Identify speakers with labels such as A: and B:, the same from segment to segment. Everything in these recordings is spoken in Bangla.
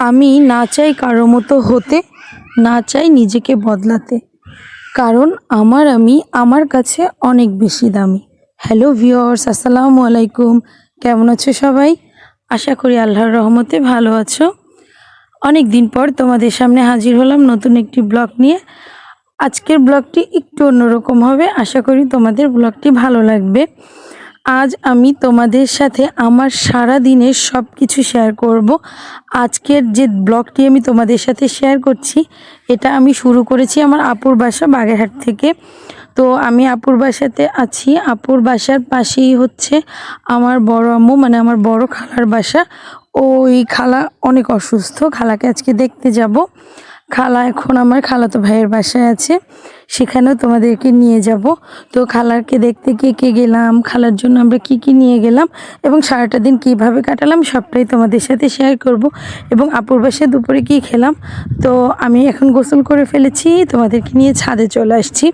A: আমি না চাই কারও মতো হতে, না চাই নিজেকে বদলাতে। কারণ আমার আমি, আমার কাছে অনেক বেশি দামি। হ্যালো ভিওর্স আসসালামু আলাইকুম। কেমন আছো সবাই? আশা করি আল্লাহর রহমতে ভালো আছো। অনেক দিন পর তোমাদের সামনে হাজির হলাম নতুন একটি ব্লগ নিয়ে। আজকের ব্লগটি একটু অন্যরকম হবে। আশা করি তোমাদের ব্লগটি ভালো লাগবে। আজ আমি তোমাদের সাথে আমার সারা দিনের সব কিছু শেয়ার করব। আজকের যে ব্লগটি আমি তোমাদের সাথে শেয়ার করছি, এটা আমি শুরু করেছি আমার আপুর বাসা বাগেরহাট থেকে। তো আমি আপুর বাসাতে আছি। আপুর বাসার পাশেই হচ্ছে আমার বড় আম্মু মানে আমার বড় খালার বাসা। ওই খালা অনেক অসুস্থ, খালাকে আজকে দেখতে যাব। খালা এখন আমার খালাতো ভাইয়ের বাসায় আছে, সেখানেও তোমাদেরকে নিয়ে যাব। তো খালাকে দেখতে কে কে গেলাম, খালার জন্য আমরা কি কি নিয়ে গেলাম এবং সারাটা দিন কীভাবে কাটালাম সবটাই তোমাদের সাথে শেয়ার করব। এবং আপুর বাসায় দুপুরে কি খেলাম, তো আমি এখন গোসল করে ফেলেছি, তোমাদেরকে নিয়ে ছাদে চলে আসছি।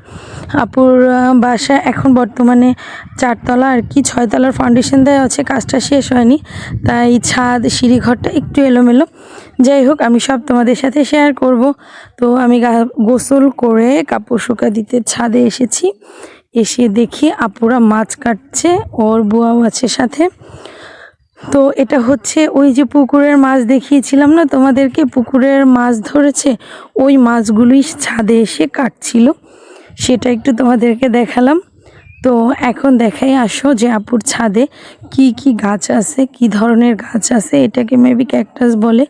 A: আপুর বাসা এখন বর্তমানে চারতলা আর কি, ছয়তলার ফাউন্ডেশন দেওয়া আছে, কাজটা শেষ হয়নি, তাই ছাদ, সিঁড়িঘরটা একটু এলোমেলো। যাই হোক, আমি সব তোমাদের সাথে শেয়ার করব। তো আমি গোসল করে কাপড় শুকা দিতে ছাদে এসেছি। এসে দেখি আপুরা মাছ কাটছে, ওর বুয়াও আছে সাথে। তো এটা হচ্ছে ওই যে পুকুরের মাছ দেখিয়েছিলাম না, তোমাদেরকে? পুকুরের মাছ ধরেছে, ওই মাছগুলোই ছাদে এসে কাটছিল। সেটা একটু তোমাদেরকে দেখালাম। তো এখন দেখাই, আসো যে আপুর ছাদে কি কি গাছ আছে, কি ধরনের গাছ আছে, এটাকে মেবি ক্যাকটাস বলে।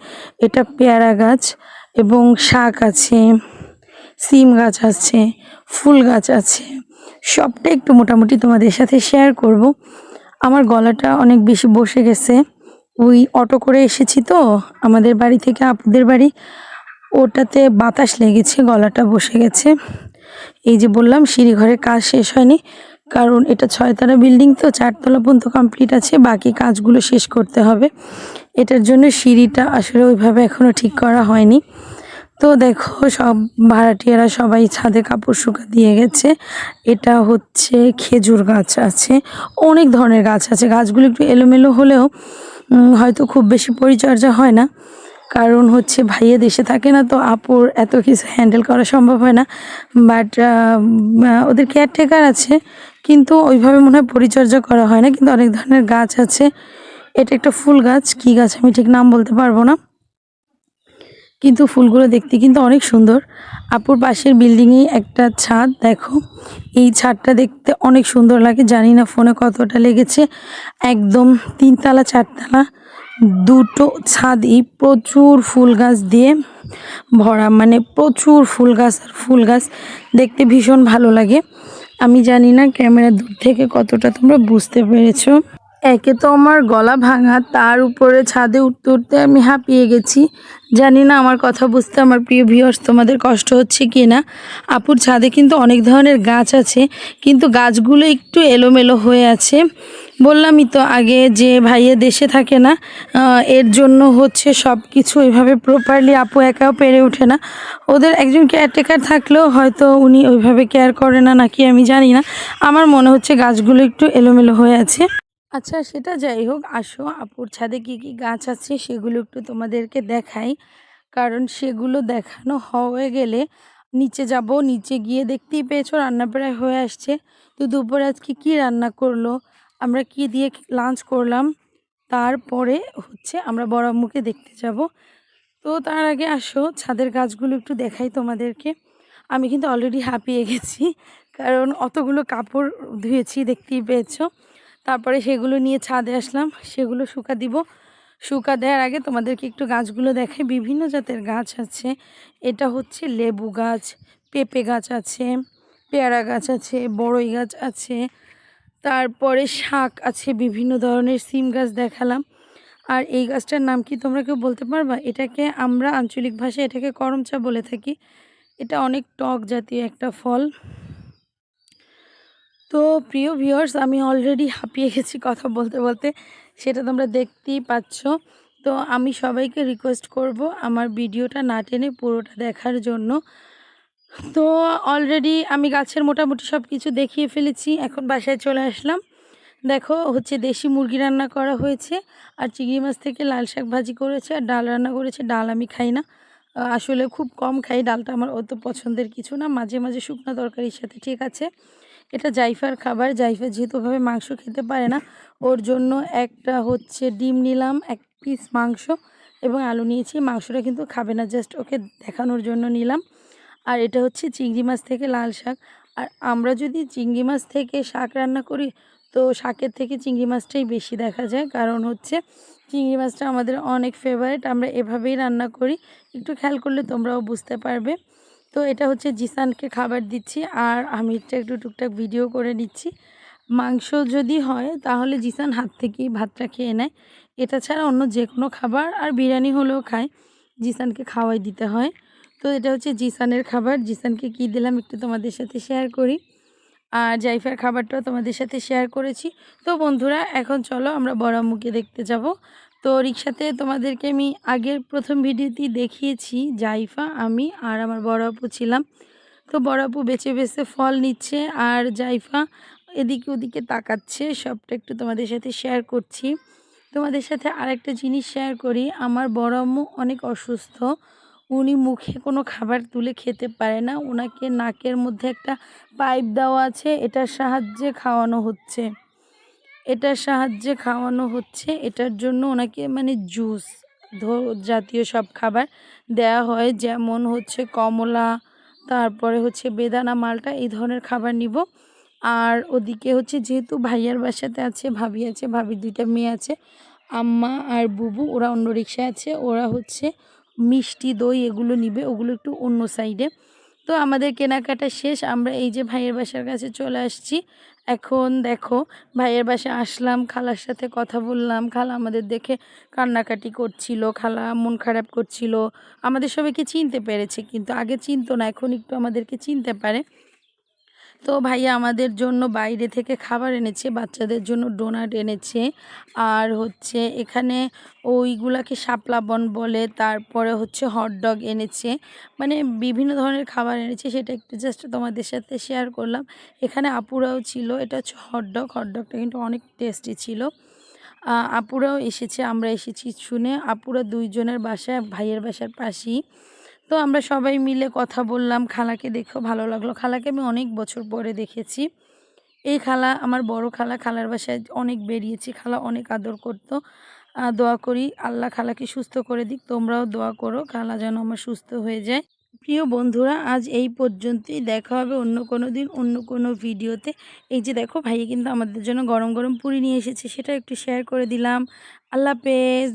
A: এটা পেয়ারা গাছ। এবং শাক আছে, সিম গাছ আছে, ফুল গাছ আছে সবটা একটু মোটামুটি তোমাদের সাথে শেয়ার করব। আমার গলাটা অনেক বেশি বসে গেছে। ওই অটো করে এসেছি তো, আমাদের বাড়ি থেকে আপুদের বাড়ি। ওটাতে বাতাস লেগেছে, গলাটা বসে গেছে। এই যে বললাম, সিঁড়িঘরের কাজ শেষ হয়নি। কারণ এটা ছয়তলা বিল্ডিং তো, চারতলা পর্যন্ত কমপ্লিট আছে, বাকি কাজগুলো শেষ করতে হবে। এটার জন্য সিঁড়িটা আসলে ওইভাবে এখনও ঠিক করা হয়নি। তো দেখো, সব ভাড়াটিয়ারা সবাই ছাদে কাপড় শুকা দিয়ে গেছে। এটা হচ্ছে খেজুর গাছ আছে, অনেক ধরনের গাছ আছে। গাছগুলো একটু এলোমেলো হলেও হয়তো খুব বেশি পরিচর্যা হয় না। কারণ হচ্ছে ভাইয়া দেশে থাকে না, তো আপুর এত কিছু হ্যান্ডেল করা সম্ভব হয় না। বাট ওদের কেয়ারটেকার আছে কিন্তু ওইভাবে মনে হয় পরিচর্যা করা হয় না, কিন্তু অনেক ধরনের গাছ আছে। এটা একটা ফুল গাছ, কী গাছ আমি ঠিক নাম বলতে পারব না। কিন্তু ফুলগুলো দেখতে কিন্তু অনেক সুন্দর। আপুর পাশের বিল্ডিংয়ে একটা ছাদ, দেখো। এই ছাদটা দেখতে অনেক সুন্দর লাগে, জানি না ফোনে কতটা লেগেছে। একদম তিনতলা, চারতলা, দুটো ছাদই প্রচুর ফুল গাছ দিয়ে ভরা মানে প্রচুর ফুল গাছ আর ফুল গাছ দেখতে ভীষণ ভালো লাগে। আমি জানি না ক্যামেরা দূর থেকে কতটা তোমরা বুঝতে পেরেছ। একে তো আমার গলা ভাঙা, তার উপরে ছাদে উঠতে উঠতে আমি হাঁপিয়ে গেছি। জানি না আমার কথা বুঝতে আমার প্রিয় ভিউয়ার্স তোমাদের কষ্ট হচ্ছে কি না আপুর ছাদে কিন্তু অনেক ধরনের গাছ আছে, কিন্তু গাছগুলো একটু এলোমেলো হয়ে আছে। বললামই তো আগে যে ভাইয়ে দেশে থাকে না এর জন্য হচ্ছে সব কিছু ওইভাবে প্রপারলি আপু একাও পেরে ওঠে না। ওদের একজন কেয়ারটেকার থাকলেও হয়তো উনি ওইভাবে কেয়ার করে না নাকি আমি জানি না। আমার মনে হচ্ছে গাছগুলো একটু এলোমেলো হয়ে আছে। আচ্ছা সেটা যাই হোক, আসো, আপুর ছাদে কি কি গাছ আছে সেগুলো একটু তোমাদেরকে দেখাই। কারণ সেগুলো দেখানো হয়ে গেলে নিচে যাব, নিচে গিয়ে দেখতেই পেয়েছ রান্না প্রায় হয়ে আসছে। তো দুপুরে আজকে কি রান্না করল? আমরা কি দিয়ে লাঞ্চ করলাম, তারপরে হচ্ছে আমরা বড় মুখে দেখতে যাব। তো তার আগে আসো, ছাদের গাছগুলো একটু দেখাই তোমাদেরকে। আমি কিন্তু অলরেডি হাঁপিয়ে গেছি, কারণ অতগুলো কাপড় ধুয়েছি, দেখতেই পেয়েছ। তারপরে সেগুলো নিয়ে ছাদে আসলাম, সেগুলো শুকা দিব। শুকা দেওয়ার আগে তোমাদেরকে একটু গাছগুলো দেখাই। বিভিন্ন জাতের গাছ আছে, এটা হচ্ছে লেবু গাছ, পেঁপে গাছ আছে, পেয়ারা গাছ আছে, বড়ই গাছ আছে তারপরে শাক আছে, বিভিন্ন ধরনের সিম গাছ দেখালাম। আর এই গাছটার নাম কি তোমরা কেউ বলতে পারবা? এটাকে আমরা আঞ্চলিক ভাষায় এটাকে করমচা বলে থাকি। এটা অনেক টক জাতীয় একটা ফল। তো প্রিয় ভিউয়ার্স আমি অলরেডি হাঁপিয়ে গেছি কথা বলতে বলতে। সেটা তোমরা দেখতেই পাচ্ছ। তো আমি সবাইকে রিকোয়েস্ট করব আমার ভিডিওটা না টেনে পুরোটা দেখার জন্য। তো অলরেডি আমি গাছের মোটামুটি সব কিছু দেখিয়ে ফেলেছি, এখন বাসায় চলে আসলাম। দেখো হচ্ছে দেশি মুরগি রান্না করা হয়েছে, আর চিংড়ি মাছ থেকে লাল শাক ভাজি করেছে, আর ডাল রান্না করেছে, ডাল আমি খাই না। আসলে খুব কম খাই, ডালটা আমার অত পছন্দের কিছু না, মাঝে মাঝে শুকনো তরকারির সাথে ঠিক আছে। এটা জাইফার খাবার, জাইফা যেহেতুভাবে মাংস খেতে পারে না, ওর জন্য একটা হচ্ছে ডিম নিলাম, এক পিস মাংস, এবং আলু নিয়েছি, মাংসটা কিন্তু খাবে না জাস্ট ওকে দেখানোর জন্য নিলাম। আর এটা হচ্ছে চিংড়ি মাছ থেকে লাল শাক। আর আমরা যদি চিংড়ি মাছ থেকে শাক রান্না করি, তো শাকের থেকে চিংড়ি মাছটাই বেশি দেখা যায়। কারণ হচ্ছে চিংড়ি মাছটা আমাদের অনেক ফেভারিট আমরা এভাবেই রান্না করি। একটু খেয়াল করলে তোমরাও বুঝতে পারবে। তো এটা হচ্ছে জিসানকে খাবার দিচ্ছি, আর আমি এটা একটু টুকটাক ভিডিও করে নিচ্ছি। মাংস যদি হয়, তাহলে জিসান হাত থেকেই ভাতটা খেয়ে নেয়। এটা ছাড়া অন্য যে কোনো খাবার আর বিরিয়ানি হলেও খায়। জিসানকে খাওয়াই দিতে হয়। তো এটা হচ্ছে জিসানের খাবার। জিসানকে কী দিলাম একটু তোমাদের সাথে শেয়ার করি। আর জাইফার খাবারটাও তোমাদের সাথে শেয়ার করেছি। তো বন্ধুরা, এখন চলো আমরা বড় আম্মুকে দেখতে যাব। তো রিক্সাতে তোমাদেরকে আমি আগের প্রথম ভিডিওতেই দেখিয়েছি। জাইফা, আমি আর আমার বড় আপু ছিলাম। তো বড় আপু বেছে বেছে ফল নিচ্ছে আর জাইফা এদিকে ওদিকে তাকাচ্ছে। সবটা একটু তোমাদের সাথে শেয়ার করছি। তোমাদের সাথে আরেকটা জিনিস শেয়ার করি। আমার বড় আম্মু অনেক অসুস্থ। উনি মুখে কোনো খাবার তুলে খেতে পারে না। ওনাকে নাকের মধ্যে একটা পাইপ দেওয়া আছে, এটার সাহায্যে খাওয়ানো হচ্ছে। এটার সাহায্যে খাওয়ানো হচ্ছে, এটার জন্য ওনাকে মানে জুস জাতীয় সব খাবার দেয়া হয়। যেমন হচ্ছে কমলা, তারপরে হচ্ছে বেদানা মালটা, এই ধরনের খাবার নিব। আর ওদিকে হচ্ছে যেহেতু ভাইয়ার বাসাতে আছে, ভাবি আছে, ভাবির দুইটা মেয়ে আছে, আম্মা আর বুবু, ওরা অন্য রিক্সায় আছে, ওরা হচ্ছে মিষ্টি দই এগুলো নিবে, ওগুলো একটু অন্য সাইডে তো আমাদের কেনাকাটা শেষ, আমরা এই যে ভাইয়ের বাসার কাছে চলে আসছি। এখন দেখো, ভাইয়ের বাসে আসলাম, খালার সাথে কথা বললাম। খালা আমাদের দেখে কান্নাকাটি করছিল, খালা মন খারাপ করছিল। আমাদের সবাইকে চিনতে পেরেছে, কিন্তু আগে চিনতো না, এখন একটু আমাদেরকে চিনতে পারে। তো ভাইয়া আমাদের জন্য বাইরে থেকে খাবার এনেছে, বাচ্চাদের জন্য ডোনাট এনেছে। আর হচ্ছে এখানে ওইগুলাকে শাপলাবন বলে, তারপরে হচ্ছে হটডগ এনেছে। মানে বিভিন্ন ধরনের খাবার এনেছে, সেটা একটু জাস্ট তোমাদের সাথে শেয়ার করলাম। এখানে আপুরাও ছিল, এটা হচ্ছে হটডগ হটডগটা কিন্তু অনেক টেস্টি ছিল। আপুরাও এসেছে, আমরা এসেছি শুনে। আপুরা দুইজনের বাসায়, ভাইয়ের বাসার পাশেই। তো আমরা সবাই মিলে কথা বললাম খালাকে দেখেও ভালো লাগল। খালাকে আমি অনেক বছর পরে দেখেছি। এই খালা আমার বড় খালা, খালার বাসায় অনেক বেরিয়েছি। খালা অনেক আদর করতো। দোয়া করি আল্লাহ খালাকে সুস্থ করে দিক, তোমরাও দোয়া করো খালা যেন আমার সুস্থ হয়ে যায়। প্রিয় বন্ধুরা, আজ এই পর্যন্তই। দেখা হবে অন্য কোনো দিন, অন্য কোনো ভিডিওতে। এই যে দেখো, ভাইয়া কিন্তু আমাদের জন্য গরম গরম পুরি নিয়ে এসেছে, সেটা একটু শেয়ার করে দিলাম। আল্লাহ হাফেজ।